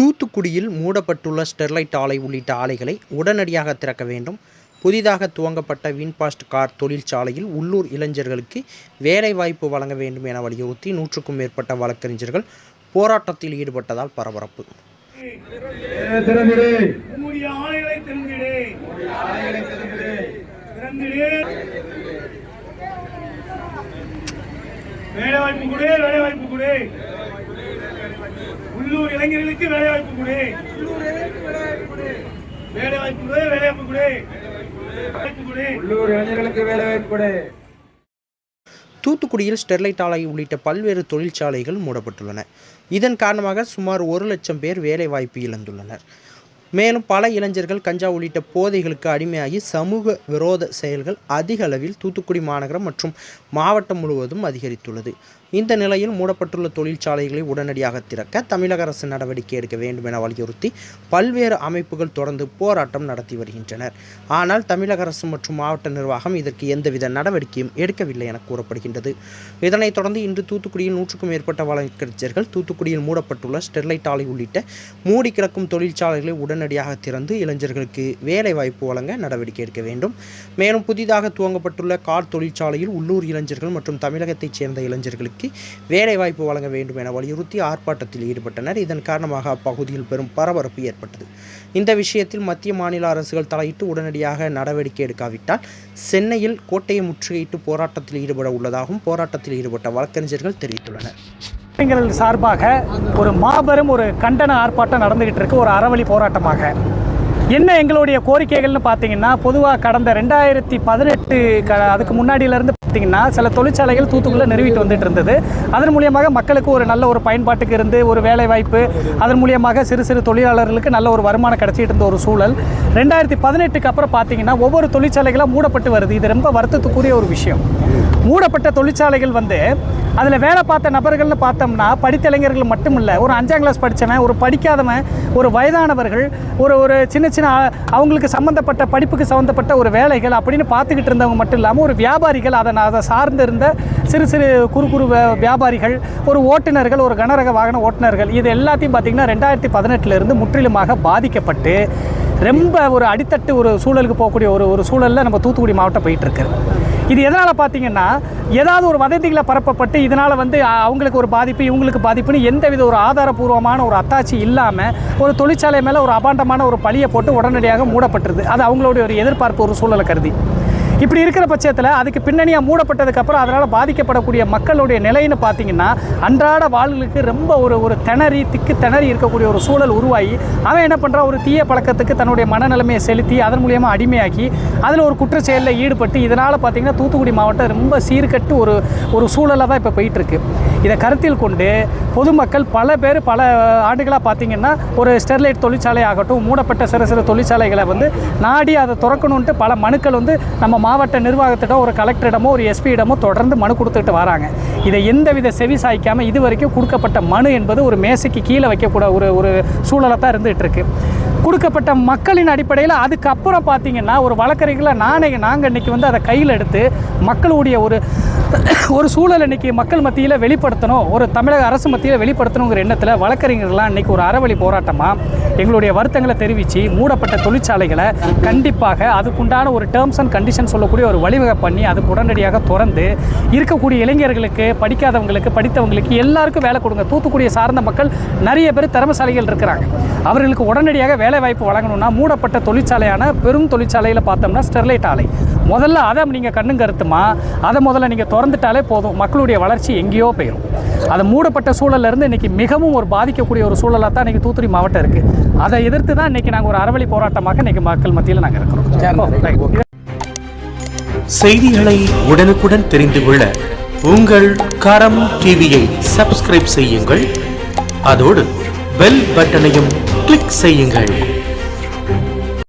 தூத்துக்குடியில் மூடப்பட்டுள்ள ஸ்டெர்லைட் ஆலை உள்ளிட்ட ஆலைகளை உடனடியாக திறக்க வேண்டும். புதிதாக துவங்கப்பட்ட வின்பாஸ்ட் கார் தொழிற்சாலையில் உள்ளூர் இளைஞர்களுக்கு வேலைவாய்ப்பு வழங்க வேண்டும் என வலியுறுத்தி நூற்றுக்கும் மேற்பட்ட வழக்கறிஞர்கள் போராட்டத்தில் ஈடுபட்டதால் பரபரப்பு. வேலைவாய்ப்பு கொடு வேலைவாய்ப்பு கொடு. உள்ளூர் இளைஞர்களுக்கு வேலைவாய்ப்பு கொடு. வேலைவாய்ப்பு கொடு வேலைவாய்ப்பு கொடு. வாய்ப்பு கொடு. உள்ளூர் இளைஞர்களுக்கு வேலை வாய்ப்பு கொடு. தூத்துக்குடியில் ஸ்டெர்லைட் ஆலை உள்ளிட்ட பல்வேறு தொழிற்சாலைகள் மூடப்பட்டுள்ளன. இதன் காரணமாக சுமார் ஒரு லட்சம் பேர் வேலைவாய்ப்பு இழந்துள்ளனர். மேலும் பல இளைஞர்கள் கஞ்சா உள்ளிட்ட போதைகளுக்கு அடிமையாகி சமூக விரோத செயல்கள் அதிக அளவில் தூத்துக்குடி மாநகரம் மற்றும் மாவட்டம் முழுவதும் அதிகரித்துள்ளது. இந்த நிலையில் மூடப்பட்டுள்ள தொழிற்சாலைகளை உடனடியாக திறக்க தமிழக அரசு நடவடிக்கை எடுக்க வேண்டும் என வலியுறுத்தி பல்வேறு அமைப்புகள் தொடர்ந்து போராட்டம் நடத்தி வருகின்றனர். ஆனால் தமிழக அரசு மற்றும் மாவட்ட நிர்வாகம் இதற்கு எந்தவித நடவடிக்கையும் எடுக்கவில்லை என கூறப்படுகின்றது. இதனைத் தொடர்ந்து இன்று தூத்துக்குடியில் நூற்றுக்கும் மேற்பட்ட வழக்கறிஞர்கள் தூத்துக்குடியில் மூடப்பட்டுள்ள ஸ்டெர்லைட் ஆலை உள்ளிட்ட மூடி கிடக்கும் தொழிற்சாலைகளை உடனடியாக திறந்து இளைஞர்களுக்கு வேலை வாய்ப்பு வழங்க நடவடிக்கை எடுக்க வேண்டும். மேலும் புதிதாக துவங்கப்பட்டுள்ள கார் தொழிற்சாலையில் உள்ளூர் இளைஞர்கள் மற்றும் தமிழகத்தைச் சேர்ந்த இளைஞர்களுக்கு வேலை வாய்ப்பு வழங்க வேண்டும் என வலியுறுத்தி ஆர்ப்பாட்டத்தில் ஈடுபட்டனர். இதன் காரணமாக அப்பகுதியில் பெரும் பரபரப்பு ஏற்பட்டது. இந்த விஷயத்தில் மத்திய மாநில அரசுகள் தலையிட்டு உடனடியாக நடவடிக்கை எடுக்காவிட்டால் சென்னையில் கோட்டையை முற்றுகையிட்டு போராட்டத்தில் ஈடுபட உள்ளதாகவும் போராட்டத்தில் ஈடுபட்ட வழக்கறிஞர்கள் தெரிவித்துள்ளனர். இளைஞர்கள் சார்பாக ஒரு மாபெரும் ஒரு கண்டன ஆர்ப்பாட்டம் நடந்துகிட்டு இருக்கு ஒரு அறவழி போராட்டமாக. என்ன எங்களுடைய கோரிக்கைகள்னு பார்த்தீங்கன்னா பொதுவாக கடந்த ரெண்டாயிரத்தி பதினெட்டு க அதுக்கு முன்னாடியிலேருந்து பார்த்தீங்கன்னா சில தொழிற்சாலைகள் தூத்துக்குள்ளே நிறுவிட்டு வந்துட்டு இருந்தது. அதன் மூலியமாக மக்களுக்கு ஒரு நல்ல ஒரு பயன்பாட்டுக்கு இருந்து ஒரு வேலை வாய்ப்பு அதன் மூலியமாக சிறு சிறு தொழிலாளர்களுக்கு நல்ல ஒரு வருமானம் கிடச்சிட்டு இருந்த ஒரு சூழல். ரெண்டாயிரத்தி பதினெட்டுக்கு அப்புறம் பார்த்தீங்கன்னா ஒவ்வொரு தொழிற்சாலைகளாக மூடப்பட்டு வருது. இது ரொம்ப வருத்தத்துக்குரிய ஒரு விஷயம். மூடப்பட்ட தொழிற்சாலைகள் வந்து அதில் வேலை பார்த்த நபர்கள்னு பார்த்தோம்னா படித்த இளைஞர்கள் மட்டும் இல்லை ஒரு அஞ்சாம் கிளாஸ் படித்தவன் ஒரு படிக்காதவன் ஒரு வயதானவர்கள் ஒரு ஒரு சின்ன சின்ன அவங்களுக்கு சம்மந்தப்பட்ட படிப்புக்கு சம்மந்தப்பட்ட ஒரு வேலைகள் அப்படின்னு பார்த்துக்கிட்டு இருந்தவங்க மட்டும் இல்லாமல் ஒரு வியாபாரிகள் அதை அதை சார்ந்து இருந்த சிறு சிறு குறு குறு வியாபாரிகள் ஒரு ஓட்டுநர்கள் ஒரு கனரக வாகன ஓட்டுநர்கள் இது எல்லாத்தையும் பார்த்திங்கன்னா ரெண்டாயிரத்தி பதினெட்டுலேருந்து முற்றிலுமாக பாதிக்கப்பட்டு ரொம்ப ஒரு அடித்தட்டு ஒரு சூழலுக்கு போகக்கூடிய ஒரு ஒரு சூழலில் நம்ம தூத்துக்குடி மாவட்டம் போயிட்டுருக்கு இது எதனால் பார்த்தீங்கன்னா ஏதாவது ஒரு வதந்திகளை பரப்பப்பட்டு இதனால் வந்து அவங்களுக்கு ஒரு பாதிப்பு இவங்களுக்கு பாதிப்புன்னு எந்தவித ஒரு ஆதாரபூர்வமான ஒரு அத்தாட்சி இல்லாமல் ஒரு தொழிற்சாலை மேலே ஒரு அபாண்டமான ஒரு பழியை போட்டு உடனடியாக மூடப்பட்டுருது அது அவங்களுடைய ஒரு எதிர்பார்ப்பு ஒரு சூழலை கருதி. இப்படி இருக்கிற பட்சத்தில் அதுக்கு பின்னணியாக மூடப்பட்டதுக்கப்புறம் அதனால் பாதிக்கப்படக்கூடிய மக்களுடைய நிலைன்னு பார்த்தீங்கன்னா அன்றாட வாழ்களுக்கு ரொம்ப ஒரு ஒரு திணறி திக்கு திணறி இருக்கக்கூடிய ஒரு சூழல் உருவாகி அவன் என்ன பண்ணுறான் ஒரு தீய பழக்கத்துக்கு தன்னுடைய மனநிலைமையை செலுத்தி அதன் மூலியமாக அடிமையாக்கி அதில் ஒரு குற்றச்செயலில் ஈடுபட்டு இதனால் பார்த்தீங்கன்னா தூத்துக்குடி மாவட்டம் ரொம்ப சீர்கட்டு ஒரு ஒரு சூழலாக தான் இப்போ போயிட்டுருக்கு இதை கருத்தில் கொண்டு பொதுமக்கள் பல பேர் பல ஆண்டுகளாக பார்த்தீங்கன்னா ஒரு ஸ்டெர்லைட் தொழிற்சாலை ஆகட்டும் மூடப்பட்ட சிறு சிறு தொழிற்சாலைகளை வந்து நாடி அதை திறக்கணுன்ட்டு பல மனுக்கள் வந்து நம்ம மாவட்ட நிர்வாகத்திடம் ஒரு கலெக்டரிடமோ ஒரு எஸ்பியிடமோ தொடர்ந்து மனு கொடுத்துட்டு வராங்க. இதை எந்தவித செவி சாய்க்காமல் இது வரைக்கும் கொடுக்கப்பட்ட மனு என்பது ஒரு மேசைக்கு கீழே வைக்கக்கூட ஒரு ஒரு சூழலை தான் இருந்துகிட்டு கொடுக்கப்பட்ட மக்களின் அடிப்படையில் அதுக்கப்புறம் பார்த்தீங்கன்னா ஒரு வழக்கறிஞர்களை நானே நாங்கள் இன்னைக்கு வந்து அதை கையில் எடுத்து மக்களுடைய ஒரு ஒரு சூழல் இன்றைக்கி மக்கள் மத்தியில் வெளிப்படுத்தணும் ஒரு தமிழக அரசு மத்தியில் வெளிப்படுத்தணுங்கிற எண்ணத்தில் வழக்கறிஞர்கள்லாம் இன்றைக்கி ஒரு அறவழி போராட்டமாக எங்களுடைய வருத்தங்களை தெரிவித்து மூடப்பட்ட தொழிற்சாலைகளை கண்டிப்பாக அதுக்குண்டான ஒரு டேர்ம்ஸ் அண்ட் கண்டிஷன் சொல்லக்கூடிய ஒரு வழிவகை பண்ணி அதுக்கு உடனடியாக திறந்து இருக்கக்கூடிய இளைஞர்களுக்கு படிக்காதவங்களுக்கு படித்தவங்களுக்கு எல்லாருக்கும் வேலை கொடுங்க. தூத்துக்குடியை சார்ந்த மக்கள் நிறைய பேர் திறமசாலிகள் இருக்கிறாங்க. அவர்களுக்கு உடனடியாக வேலை வாய்ப்பு வழங்கணும்னா மூடப்பட்ட தொழிற்சாலையான பெரும் தொழிற்சாலையில் பார்த்தோம்னா ஸ்டெர்லைட் ஆலை. முதல்ல அதை நீங்கள் கண்ணும் கருத்துமா? அதை முதல்ல நீங்கள் திறந்துட்டாலே போதும். மக்களுடைய வளர்ச்சி எங்கேயோ போயிடும் அது மூடப்பட்ட சூழல்ல இருந்து இன்னைக்கு மிகவும் ஒரு பாதிக்கக்கூடிய ஒரு சூழலாக தான் இன்னைக்கு தூத்துக்குடி மாவட்டம் இருக்குது அதை எதிர்த்து தான் இன்னைக்கு நாங்கள் ஒரு அறவழி போராட்டமாக இன்னைக்கு மக்கள் மத்தியில் நாங்கள் இருக்கிறோம். செய்திகளை உடனுக்குடன் தெரிந்து கொள்ள உங்கள் கரம் டிவியை சப்ஸ்கிரைப் செய்யுங்கள். அதோடு பெல் பட்டனையும் கிளிக் செய்யுங்கள்.